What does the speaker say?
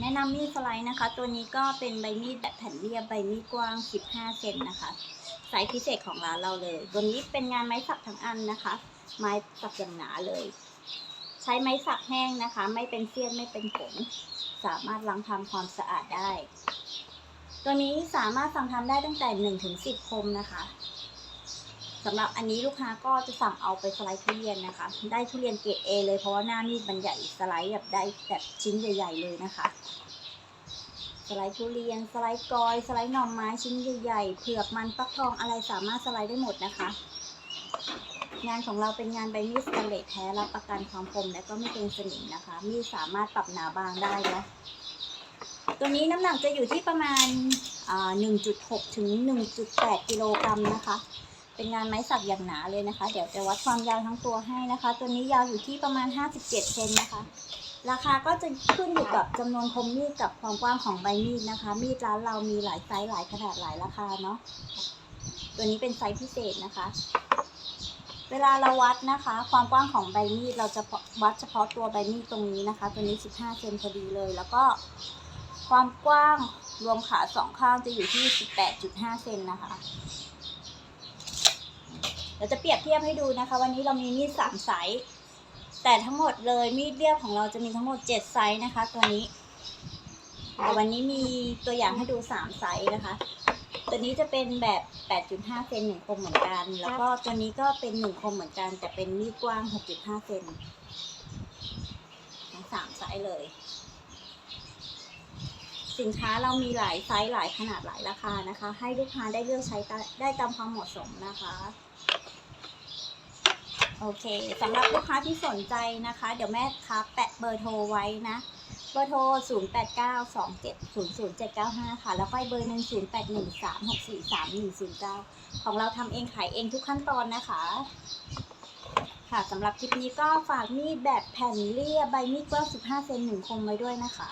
แนะนำมีดสไลด์นะคะ ตัวนี้ก็เป็นใบมีดแบบแผ่นเรียบใบมีดกว้าง 15 เซนนะคะไซส์พิเศษของร้านเราเลย ตัวนี้เป็นงานไม้สักทั้งอันนะคะ ไม้สักอย่างหนาเลย ใช้ไม้สักแห้งนะคะ ไม่เป็นเสี้ยนไม่เป็นผง สามารถล้างทำความสะอาดได้ ตัวนี้สามารถสั่งทำได้ตั้งแต่1ถึง10คมนะคะ สำหรับอันนี้ลูกค้าก็จะสั่งเอาไปสไลด์ทุเรียนนะคะ ได้ทุเรียนเกรด A เลยเพราะว่าหน้ามีดมันใหญ่สไลด์แบบได้แบบชิ้นใหญ่ ๆ เลยนะคะ สไลด์ทุเรียนสไลด์กอย สไลด์หน่อไม้ชิ้นใหญ่ๆเผือกมันฟักทองอะไรสามารถสไลด์ได้หมดนะคะ งานของเราเป็นงานใบมีดสแตนเลสแท้รับประกันความคมและก็ไม่เป็นสนิมนะคะ มีดสามารถปรับหนาบางได้นะตัวนี้น้ำหนักจะอยู่ที่ประมาณอ่า1.6ถึง1.8กิโลกรัมนะคะ เป็นงานไม้สักอย่างหนาเลยนะคะ เดี๋ยวจะวัดความยาวทั้งตัวให้นะคะ ตัวนี้ยาวอยู่ที่ประมาณ 57เซนนะคะ ราคาก็จะขึ้นอยู่กับจำนวนคมมีดกับความกว้างของใบมีดนะคะ มีดร้านเรามีหลายไซส์หลายขนาดหลายราคาเนาะ ตัวนี้เป็นไซส์พิเศษนะคะ เวลาเราวัดนะคะ ความกว้างของใบมีดเราจะวัดเฉพาะตัวใบมีดตรงนี้นะคะ ตัวนี้ 15เซนพอดีเลย แล้วก็ความกว้างรวมขาสองข้างจะอยู่ที่ 18.5 เซนนะคะ เดี๋ยวจะเปรียบเทียบให้ดูนะคะ วันนี้เรามีมีดสามไซส์แต่ทั้งหมดเลยมีดเรียบของเราจะมีทั้งหมด7ไซส์นะคะ ตัวนี้แต่วันนี้มีตัวอย่างให้ดู3ไซส์นะคะ ตัวนี้จะเป็นแบบ 8.5 เซนหนึ่งคมเหมือนกัน แล้วก็ตัวนี้ก็เป็นหนึ่งคมเหมือนกัน แต่เป็นมีดกว้าง 6.5 เซนทั้งสามไซส์เลย สินค้าเรามีหลายไซส์หลายขนาดหลายราคานะคะ ให้ลูกค้าได้เลือกใช้ได้ตามความเหมาะสมนะคะโอเคสำหรับลูกค้าที่สนใจนะคะ เดี๋ยวแม่ค้าแปะเบอร์โทรไว้นะ เบอร์โทร 0 8 9 2 7 0 0 7 9 5 ค่ะ แล้วก็เบอร์หนึ่ง0 8 1 3 6 4 3 1 0 9 ของเราทำเองขายเองทุกขั้นตอนนะคะ ค่ะสำหรับคลิปนี้ก็ฝากมีดแบบแผ่นเรียบใบมีดกว้าง15 เซนหนึ่งคมไว้ด้วยนะคะ